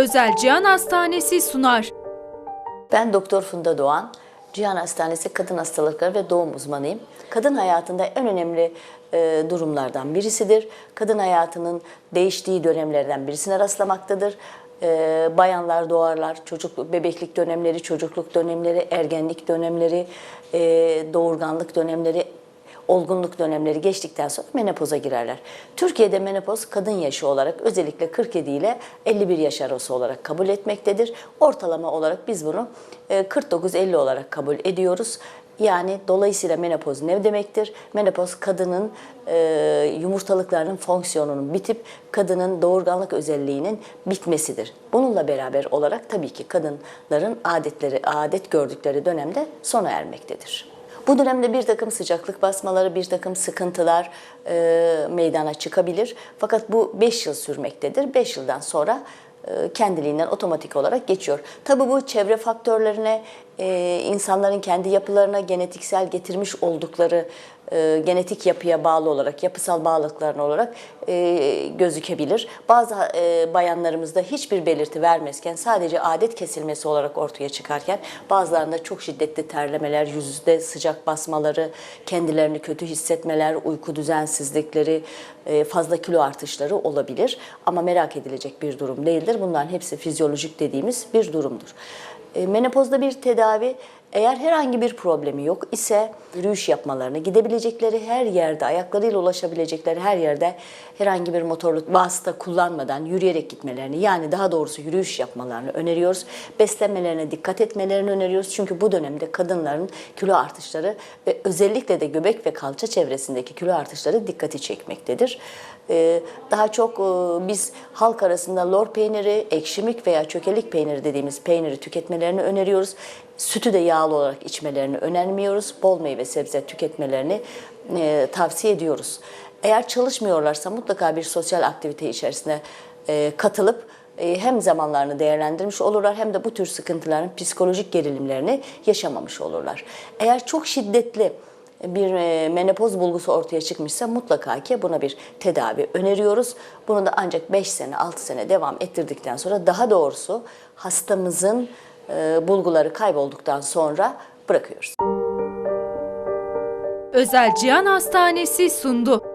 Özel Cihan Hastanesi sunar. Ben Doktor Funda Doğan. Cihan Hastanesi Kadın Hastalıkları ve Doğum uzmanıyım. Kadın hayatında en önemli e, durumlardan birisidir. Kadın hayatının değiştiği dönemlerden birisine rastlamaktadır. E, bayanlar doğarlar, çocuk bebeklik dönemleri, çocukluk dönemleri, ergenlik dönemleri, e, doğurganlık dönemleri, olgunluk dönemleri geçtikten sonra menopoza girerler. Türkiye'de menopoz kadın yaşı olarak özellikle 47 ile 51 yaş arası olarak kabul etmektedir. Ortalama olarak biz bunu e, 49-50 olarak kabul ediyoruz. Yani dolayısıyla menopoz ne demektir? Menopoz kadının e, yumurtalıklarının fonksiyonunun bitip kadının doğurganlık özelliğinin bitmesidir. Bununla beraber olarak tabii ki kadınların adetleri, adet gördükleri dönemde sona ermektedir. Bu dönemde bir takım sıcaklık basmaları, bir takım sıkıntılar e, meydana çıkabilir. Fakat bu 5 yıl sürmektedir. 5 yıldan sonra e, kendiliğinden otomatik olarak geçiyor. Tabii bu çevre faktörlerine, e, insanların kendi yapılarına genetiksel getirmiş oldukları e, genetik yapıya bağlı olarak, yapısal bağlılıklarına olarak e, gözükebilir. Bazı e, bayanlarımızda hiçbir belirti vermezken sadece adet kesilmesi olarak ortaya çıkarken bazılarında çok şiddetli terlemeler, yüzde sıcak basmaları, kendilerini kötü hissetmeler, uyku düzensizlikleri, fazla kilo artışları olabilir. Ama merak edilecek bir durum değildir. Bunların hepsi fizyolojik dediğimiz bir durumdur. E, Menopozda bir tedavi eğer herhangi bir problemi yok ise yürüyüş yapmalarını, gidebilecekleri her yerde, ayaklarıyla ulaşabilecekleri her yerde herhangi bir motorlu vasıta kullanmadan yürüyerek gitmelerini yani daha doğrusu yürüyüş yapmalarını öneriyoruz. Beslenmelerine dikkat etmelerini öneriyoruz. Çünkü bu dönemde kadınların kilo artışları ve özellikle de göbek ve kalça çevresindeki kilo artışları dikkati çekmektedir. Ee, Daha çok e, biz halk arasında lor peyniri, ekşimik veya çökelik peyniri dediğimiz peyniri tüketmelerini öneriyoruz. Sütü de yağlı olarak içmelerini önermiyoruz. Bol meyve sebze tüketmelerini e, tavsiye ediyoruz. Eğer çalışmıyorlarsa mutlaka bir sosyal aktivite içerisine e, katılıp e, hem zamanlarını değerlendirmiş olurlar hem de bu tür sıkıntıların psikolojik gerilimlerini yaşamamış olurlar. Eğer çok şiddetli bir e, menopoz bulgusu ortaya çıkmışsa mutlaka ki buna bir tedavi öneriyoruz. Bunu da ancak 5 sene 6 sene devam ettirdikten sonra daha doğrusu hastamızın bulguları kaybolduktan sonra bırakıyoruz. Özel Cihan Hastanesi sundu.